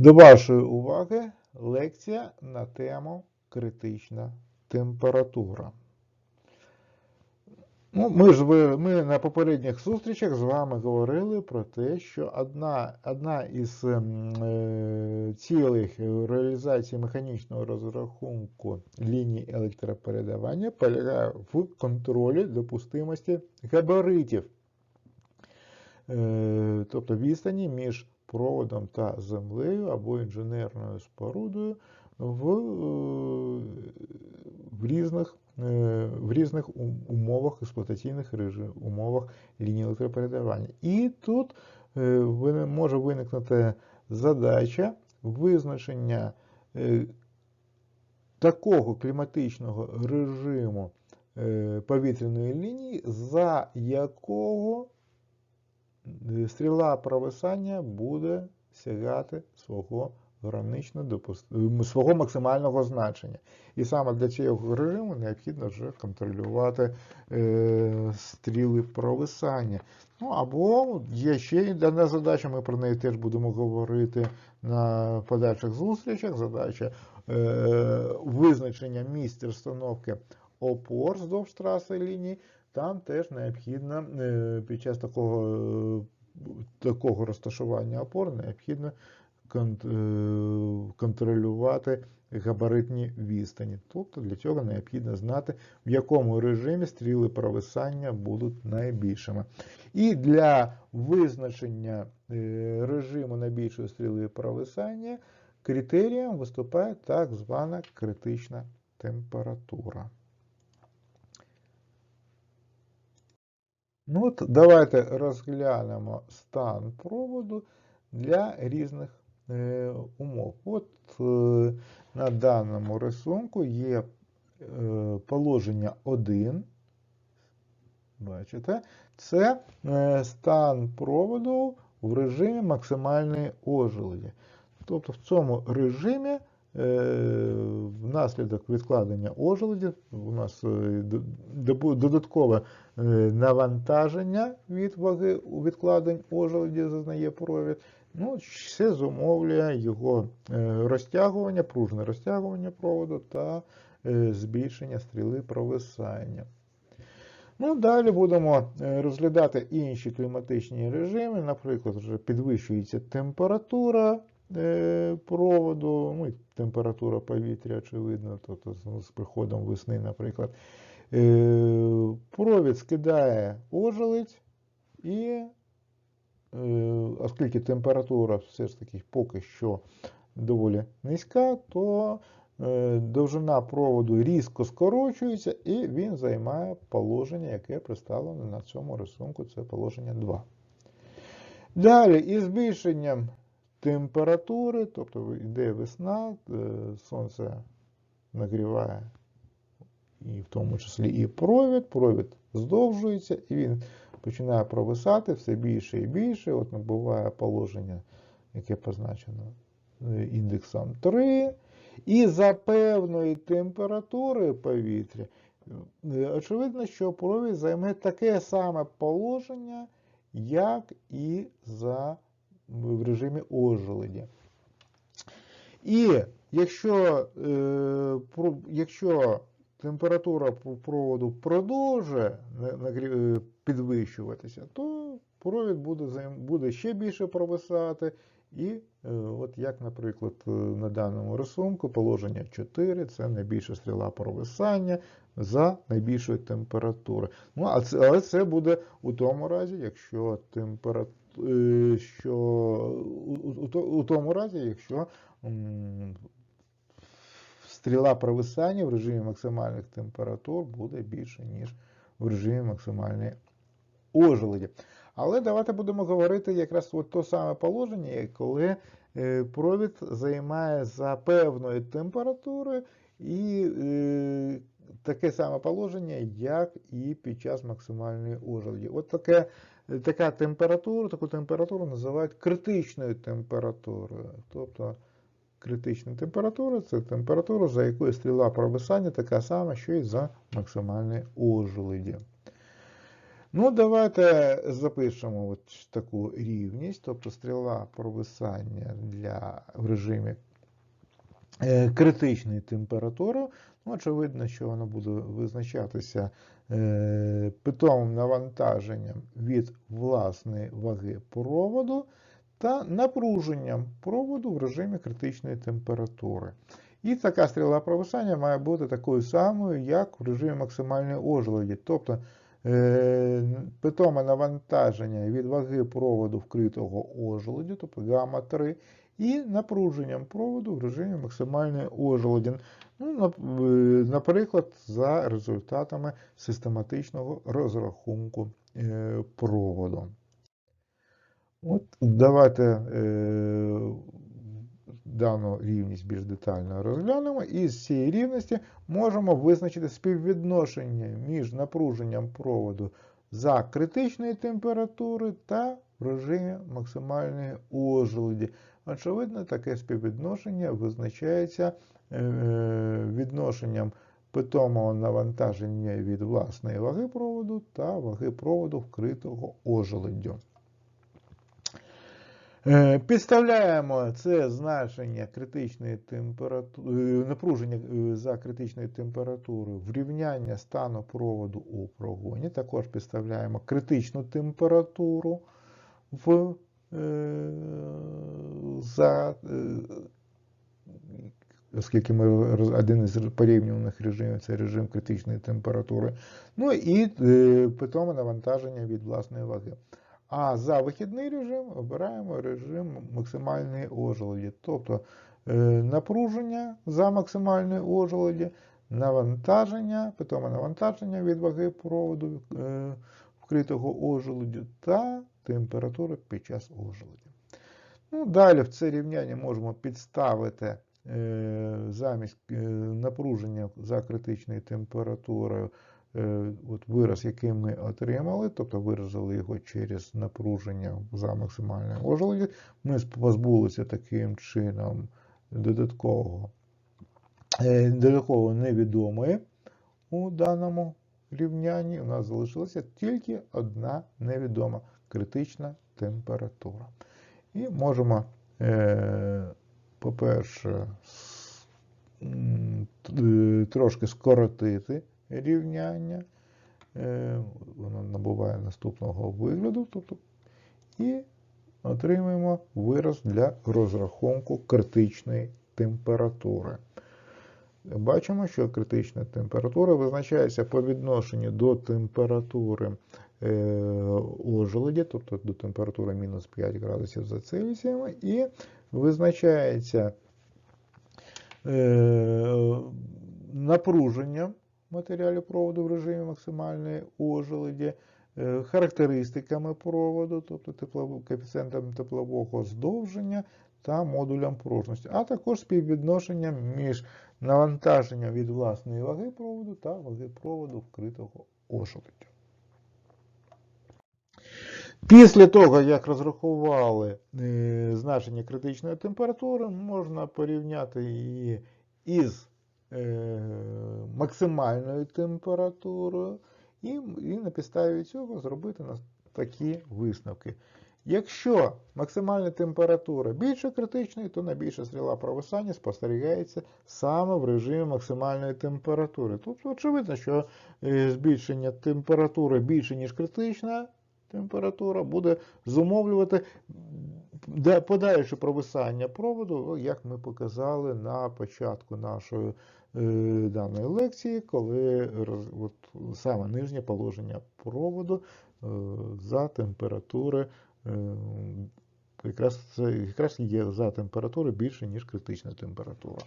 До вашої уваги лекція на тему критична температура. Ну, ми ж ми на попередніх зустрічах з вами говорили про те, що одна, одна із ем, е, цілей реалізації механічного розрахунку ліній електропередавання полягає в контролі допустимості габаритів, Е, тобто відстані між проводом та землею або інженерною спорудою в, е, в різних, е, в різних умовах, експлуатаційних режим, умовах лінії електропередавання. І тут е, може виникнути задача визначення такого кліматичного режиму повітряної лінії, за якого стріла провисання буде сягати свого гранично допус- е, свого максимального значення. І саме для цього режиму необхідно вже контролювати е, стріли провисання. Ну або є ще одна задача, ми про неї теж будемо говорити на подальших зустрічах. Задача е, визначення місця розстановки опор вздовж траси лінії. Там теж необхідно е, під час такого, е, такого розташування опор необхідно е, контролювати габаритні відстані. Тобто для цього необхідно знати, в якому режимі стріли провисання будуть найбільшими. І для визначення режиму найбільшої стріли провисання критерієм виступає так звана критична температура. Ну от давайте розглянемо стан проводу для різних е, умов. От е, на даному рисунку є е, положення 1. Бачите, це е, стан проводу в режимі максимальної ожеледі. Тобто в цьому режимі внаслідок відкладення ожеледі у нас е, додаткове е, навантаження від ваги у відкладень ожеледі зазнає провід. Ну, це зумовлює його е, розтягування, пружне розтягування проводу та е, збільшення стріли провисання. Ну, далі будемо е, розглядати інші кліматичні режими. Наприклад, вже підвищується температура е, проводу, ну, і температура повітря, очевидно, тобто з- з приходом весни, наприклад. Е, Провід скидає ожеледь і, е, оскільки температура все ж таки поки що доволі низька, то е, довжина проводу різко скорочується і він займає положення, яке представлено на цьому рисунку, це положення 2. Далі, із збільшенням температури, тобто йде весна, е, сонце нагріває і в тому числі і провід, провід здовжується, і він починає провисати все більше і більше. От набуває положення, яке позначено е, індексом 3. І за певної температури повітря, е, очевидно, що провід займе таке саме положення, як і за, в режимі ожеледі. І якщо, е, якщо температура проводу продовжує е, підвищуватися, то провід буде, буде ще більше провисати. І е, от як, наприклад, на даному рисунку положення 4 це найбільша стріла провисання за найбільшої температури. Ну, а це, але це буде у тому разі, якщо температура, що у, у, у то- у тому разі, якщо стріла провисання в режимі максимальних температур буде більше, ніж в режимі максимальної ожеледі. Але давайте будемо говорити якраз от то саме положення, коли е, провід займає за певної температури і е, таке саме положення, як і під час максимальної ожеледі. От таке, така температура, таку температуру називають критичною температурою. Тобто критична температура це температура, за якою стріла провисання така сама, що і за максимальної ожеледі. Ну, давайте запишемо от таку рівність, тобто стріла провисання для, в режимі критичної температури. Ну, очевидно, що воно буде визначатися е, питомим навантаженням від власної ваги проводу та напруженням проводу в режимі критичної температури. І така стріла провисання має бути такою самою, як в режимі максимальної ожеледі. Тобто е, питоме навантаження від ваги проводу вкритого ожеледю, тобто гамма 3, і напруженням проводу в режимі максимальної ожеледі. Ну, е, наприклад, за результатами систематичного розрахунку е, проводу. От давайте е, дану рівність більш детально розглянемо. І з цієї рівності можемо визначити співвідношення між напруженням проводу за критичної температури та в режимі максимальної ожеледі. Очевидно, таке співвідношення визначається е, відношенням питомого навантаження від власної ваги проводу та ваги проводу вкритого ожеледдю. Е, Підставляємо це значення критичної температури, напруження е, за критичної температури в рівняння стану проводу у прогоні. Також підставляємо критичну температуру в, е, за, е, оскільки ми один із порівнюваних режимів це режим критичної температури. Ну і е, питоме навантаження від власної ваги. А за вихідний режим обираємо режим максимальної ожеледі, тобто е, напруження за максимальної ожеледі, навантаження, питоме навантаження від ваги проводу е, вкритого ожеледю та температури під час ожеледі. Ну, далі в це рівняння можемо підставити е, замість напруження за критичною температурою от вираз, який ми отримали, тобто виразили його через напруження за максимальною ожеледі, ми позбулися таким чином додаткового, е, додатково невідомої у даному рівнянні. У нас залишилася тільки одна невідома критична температура. І можемо, е, по-перше, е, трошки скоротити рівняння. Е, Воно набуває наступного вигляду. Тобто, і отримаємо вираз для розрахунку критичної температури. Бачимо, що критична температура визначається по відношенню до температури е, ожеледі, тобто до температури мінус 5 градусів за Цельсієм, і визначається е, матеріалів проводу в режимі максимальної ожеледі, е, характеристиками проводу, тобто теплов- коефіцієнтом теплового здовження та модулем пружності, а також співвідношенням між навантаженням від власної ваги проводу та ваги проводу вкритого ожеледдю. Після того, як розрахували е, значення критичної температури, можна порівняти її із е, максимальною температурою і, і на підставі цього зробити такі висновки. Якщо максимальна температура більше критичної, то найбільша стріла провисання спостерігається саме в режимі максимальної температури. Тобто, очевидно, що е, збільшення температури більше, ніж критична температура, буде зумовлювати подальше провисання проводу, як ми показали на початку нашої даної лекції, коли от, саме нижнє положення проводу е, за температури е, якраз, якраз є за температури більше, ніж критична температура.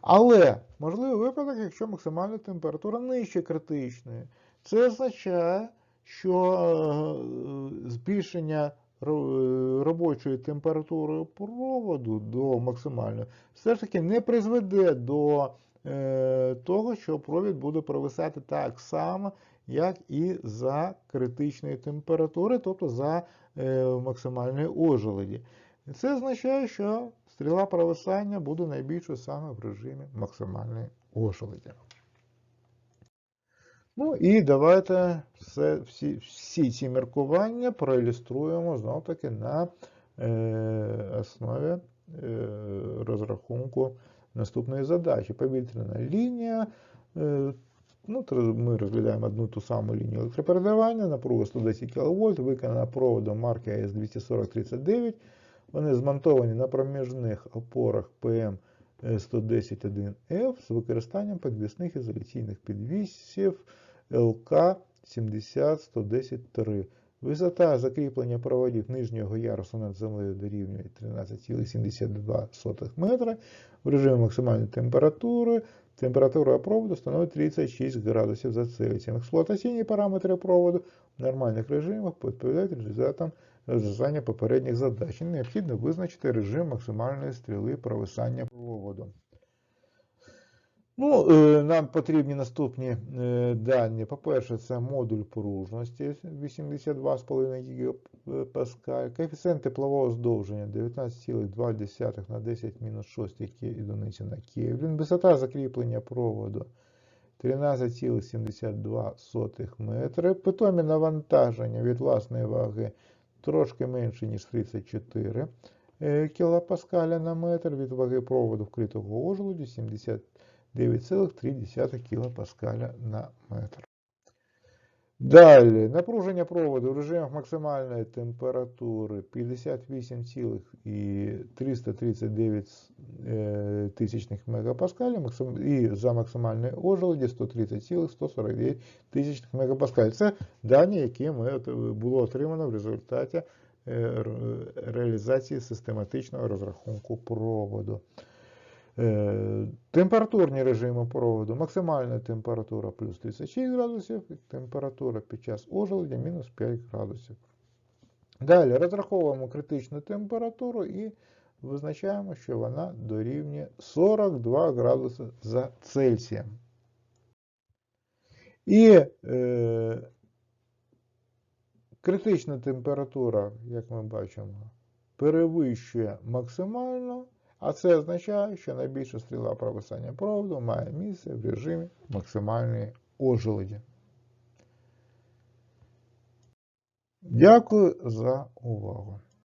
Але можливий випадок, якщо максимальна температура нижче критичної. Це означає, що е, збільшення робочої температури проводу до максимальної все ж таки не призведе до е, того, що провід буде провисати так само, як і за критичної температури, тобто за е, максимальної ожеледі. Це означає, що стріла провисання буде найбільшою саме в режимі максимальної ожеледі. Ну і давайте все, всі, всі ці міркування проілюструємо знов таки на е, основі е, розрахунку наступної задачі. Повітряна лінія. Е, ну, ми розглядаємо одну ту саму лінію електропередавання, напруга 110 кВт, виконана проводом марки АС 24039. Вони змонтовані на проміжних опорах ПМ 110.1F з використанням підвісних ізоляційних підвісів ЛК 70110-3. Висота закріплення проводів нижнього ярусу над землею дорівнює 13,72 метра. В режимі максимальної температури температура проводу становить 36 градусів за Цельсієм. Експлуатаційні параметри проводу в нормальних режимах відповідають результатам розв'язання попередніх задач. Необхідно визначити режим максимальної стріли провисання проводу. Ну, е, нам потрібні наступні е, дані. По-перше, це модуль пружності 82,5 ГПа, коефіцієнт теплового здовження 19,2 на 10 мінус 6 одиниці на Кельвін, висота закріплення проводу 13,72 метри, питомі навантаження від власної ваги трошки менше, ніж 34 е, кілопаскаля на метр, від ваги проводу вкритого ожелуді 70 9,3 кПа на метр. Далі, напруження проводу в режимах максимальної температури 58,339 е, тисячних і за максимальної ожеледі 130,149 тисячних. Це дані, які ми, було отримано в результаті е, реалізації систематичного розрахунку проводу. Е, Температурні режими проводу, максимальна температура плюс 36 градусів, температура під час ожеледя мінус 5 градусів. Далі розраховуємо критичну температуру і визначаємо, що вона дорівнює 42 градуси за Цельсієм. І е, критична температура, як ми бачимо, перевищує максимально, А це означає, що найбільша стріла провисання проводу має місце в режимі максимальної ожеледі. Дякую за увагу.